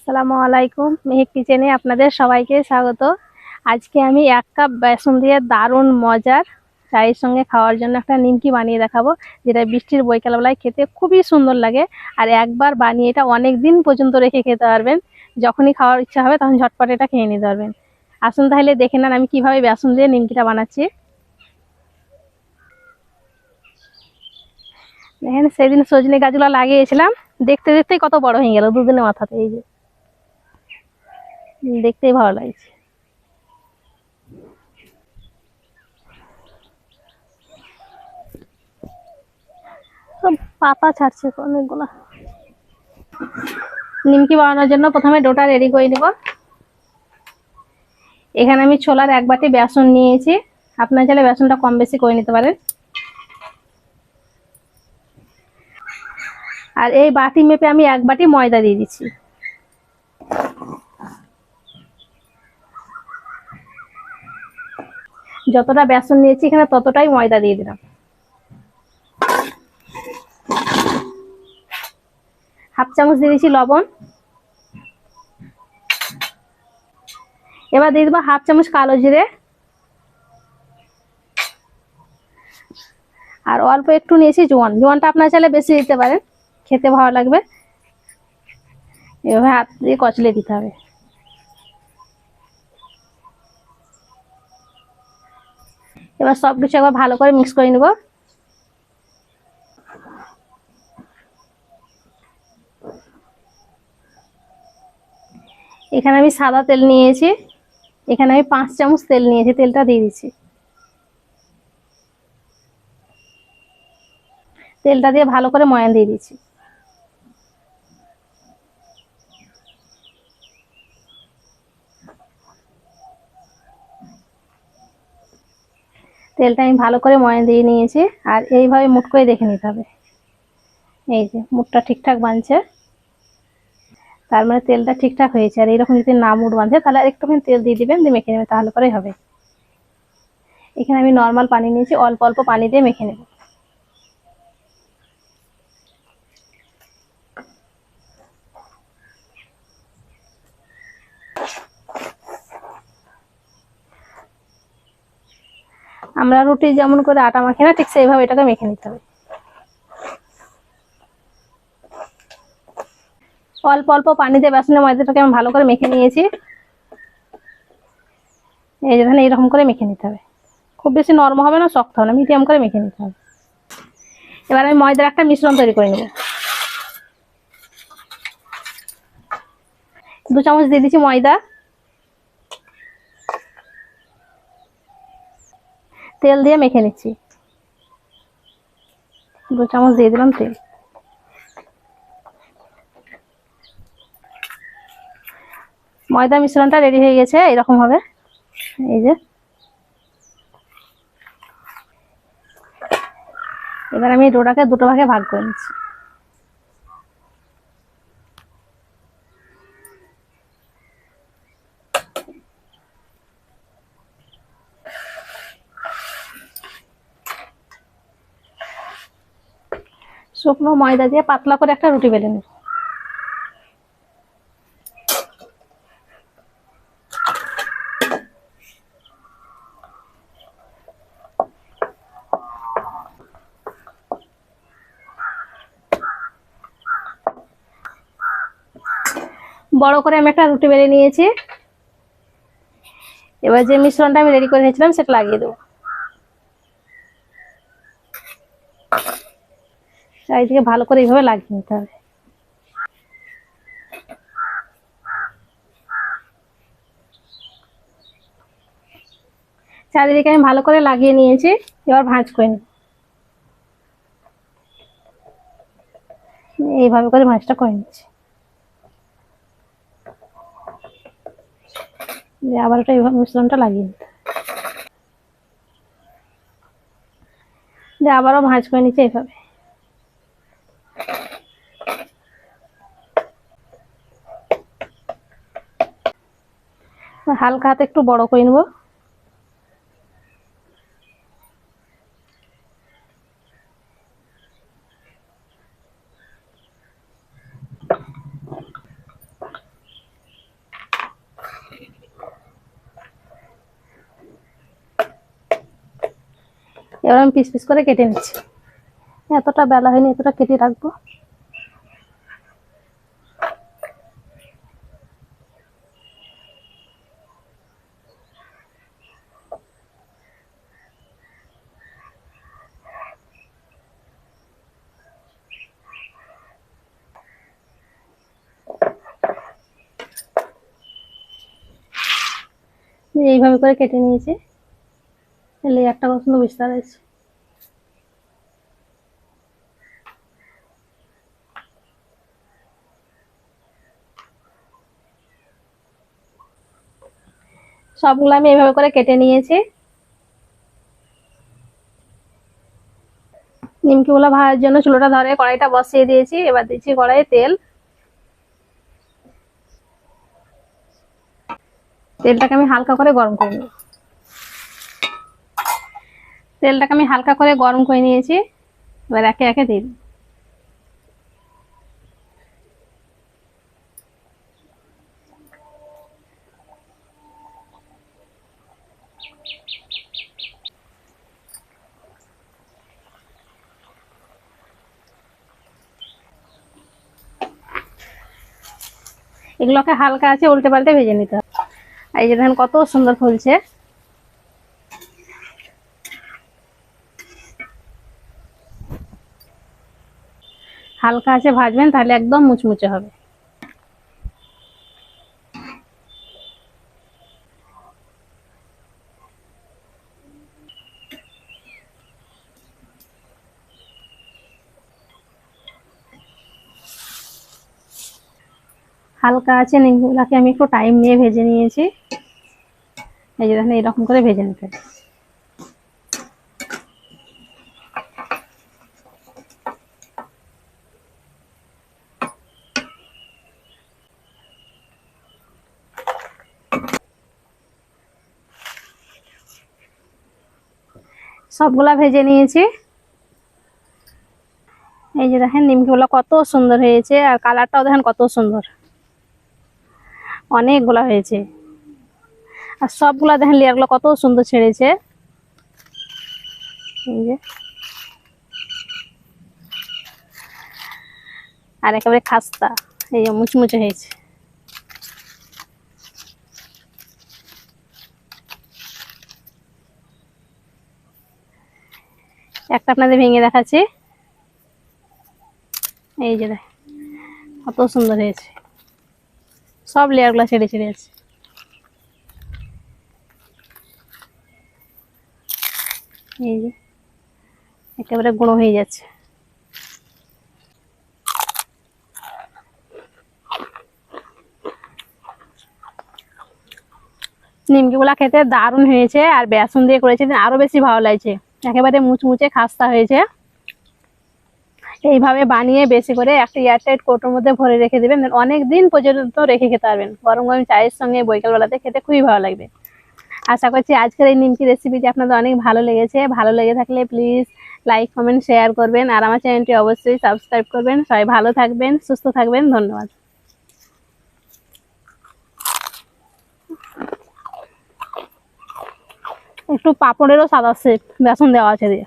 আসসালামু আলাইকুম। মেহেক কিচেনে আপনাদের সবাইকে স্বাগত। আজকে আমি এক কাপ বেসন দিয়ে দারুণ মজার চায়ের সঙ্গে খাওয়ার জন্য একটা নিমকি বানিয়ে দেখাবো, যেটা বৃষ্টির বৈকালবেলায় খেতে খুবই সুন্দর লাগে। আর একবার বানিয়ে এটা অনেক দিন পর্যন্ত রেখে খেতে পারবেন। যখনই খাওয়ার ইচ্ছা হবে তখন ঝটপট এটা খেয়ে নিতে পারবেন। আসুন তাহলে দেখে নেন আমি কীভাবে বেসন দিয়ে নিমকিটা বানাচ্ছি। দেখেন সেদিন সজনে গাছগুলো লাগিয়েছিলাম, দেখতে দেখতেই কত বড় হয়ে গেল দুদিনের মাথাতে, এই যে। দেখতেই ভালো লাগছে। পাতা ছাড়ছে অনেকগুলো। নিমকি বানানোর জন্য প্রথমে ডোটা রেডি করে নেব। এখানে আমি ছোলার এক বাটি বেসন নিয়েছি। আপনার চাইলে বেসনটা কম বেশি করে নিতে পারেন। আর এই বাটি মেপে আমি এক বাটি ময়দা দিয়ে দিচ্ছি। যতটা বেসন নিয়েছি এখানে ততটাই ময়দা দিয়ে দিলাম। হাফ চামচ দিয়ে দিচ্ছি লবণ। এবার দিয়ে দেবো হাফ চামচ কালো জিরে। আর অল্প একটু নিয়েছি জোয়ান। জোয়ানটা আপনার চাইলে বেশি দিতে পারেন, খেতে ভালো লাগবে। এভাবে হাত দিয়ে কচলে দিতে হবে। এবার সব কিছু একবার ভালো করে মিক্স করে নেব। এখানে আমি সাদা তেল নিয়েছি। এখানে আমি পাঁচ চামচ তেল নিয়েছি, তেলটা দিয়ে দিচ্ছি। তেলটা দিয়ে ভালো করে ময়ান দিয়ে দিচ্ছি। তেলটা আমি ভালো করে ময়ান দিয়ে নিয়েছি, আর এইভাবে মুট করে দেখে নিতে হবে। এই যে, মুটটা ঠিকঠাক বাঁধছে তার মানে তেলটা ঠিকঠাক হয়েছে, আর এইরকম যদি না মুট বাঁধে, তাহলে একটুখানি তেল দিয়ে দিবেন, দিয়ে মেখে নেবে তাহলে পরেই হবে। এখানে আমি নর্মাল পানি নিয়েছি, অল্প অল্প পানি দিয়ে মেখে নেব। আমরা রুটি যেমন করে আটা মাখি না, ঠিক সেইভাবে এটাকে মেখে নিতে হবে। অল্প অল্প পানি দিয়ে বেসনের ময়দাটাকে আমি ভালো করে মেখে নিয়েছি। এই যে ধরেন এইরকম করে মেখে নিতে হবে। খুব বেশি নরম হবে না, শক্ত হবে না, মিডিয়াম করে মেখে নিতে হবে। এবার আমি ময়দার একটা মিশ্রণ তৈরি করে নেব। দু চামচ দিয়ে দিচ্ছি ময়দা। তেল দিয়ে মেখে নিচ্ছি। দু চামচ দিয়ে দিলাম তেল। ময়দা মিশ্রণটা রেডি হয়ে গেছে, এরকম হবে। এই যে। এবার আমি ডোটাকে দুটো ভাগে ভাগ করে নিচ্ছি। শুকনো ময়দা দিয়ে পাতলা করে একটা রুটি বেলে নেব। বড় করে আমি একটা রুটি বেলে নিয়েছি। এবার যে মিশ্রণটা আমি রেডি করে নিয়েছিলাম সেটা লাগিয়ে দেবো। চারিদিকে ভালো করে এইভাবে লাগিয়ে নিতে হবে। চারিদিকে আমি ভালো করে লাগিয়ে নিয়েছি, এবার ভাঁজ করে নিই। এইভাবে করে ভাঁজটা করে নিচ্ছি। আবার ওটা এইভাবে মিশ্রণটা লাগিয়ে নিতে আবারও ভাঁজ করে নিচ্ছে এইভাবে। হালকা হাতে একটু বড় করে নেব। এবার আমি পিস পিস করে কেটে নিচ্ছি। এতটা বেলা হয়নি, এতটা কেটে রাখব। এইভাবে করে কেটে নিয়েছি। তাহলে একটা পছন্দ বিস্তার পেরেছি সবগুলো আমি এইভাবে করে কেটে নিয়েছি। নিমকিগুলো ভাজার জন্য চুলোটা ধরে কড়াইটা বসিয়ে দিয়েছি। এবার দিচ্ছি কড়াইয়ে তেল। তেলটাকে আমি হালকা করে গরম করে নিই। তেলটাকে আমি হালকা করে গরম করে নিয়েছি। এবার একে একে দিই। এগুলোকে হালকা আছে উল্টে পাল্টে ভেজে নিতে হবে। এই যে দেখেন কত সুন্দর ফুলছে। হালকা আছে, ভাজবেন, তাহলে একদম মুচমুচে হবে। হালকা আছে, নিমগুলাকে আমি একটু টাইম নিয়ে ভেজে নিয়েছি। এই যে দেখেন এরকম করে ভেজে নিতে। সবগুলা ভেজে নিয়েছি। এই যে দেখেন, নিমকিগুলো কত সুন্দর হয়েছে, আর কালারটাও দেখেন কত সুন্দর। অনেকগুলা হয়েছে। আর সবগুলা দেখেন লেয়ারগুলো কত সুন্দর ছেড়েছে। এই যে। আর একেবারে খাস্তা, এই যে মুচমুচে হয়েছে। একটা আপনাদের ভেঙে দেখাচ্ছি। এই যে কত সুন্দর হয়েছে। সব লেয়ারগুলো ছেড়ে ছেড়ে আছে। এই যে, একেবারে গুঁড়ো হয়ে যাচ্ছে। নিমকিগুলা খেতে দারুণ হয়েছে আর বেসন দিয়ে করেছে, আরও বেশি ভালো লাগছে। একেবারে মুচমুচে খাস্তা হয়েছে। এইভাবে বানিয়ে বেশি করে একটা এয়ারটাইট কোটোর মধ্যে ভরে রেখে দেবেন, অনেক দিন পর্যন্ত রেখে খেতে পারবেন। গরম গরম চায়ের সঙ্গে বৈকালবেলাতে খেতে খুবই ভালো লাগবে। আশা করছি আজকের এই নিমকি রেসিপিটি আপনাদের অনেক ভালো লেগেছে। ভালো লেগে থাকলে প্লিজ লাইক কমেন্ট শেয়ার করবেন। আর আমার চ্যানেলটি অবশ্যই সাবস্ক্রাইব করবেন। সবাই ভালো থাকবেন, সুস্থ থাকবেন। ধন্যবাদ। একটু পাপড়েরও সাদা আছে বেসন দেওয়া আছে দিয়ে।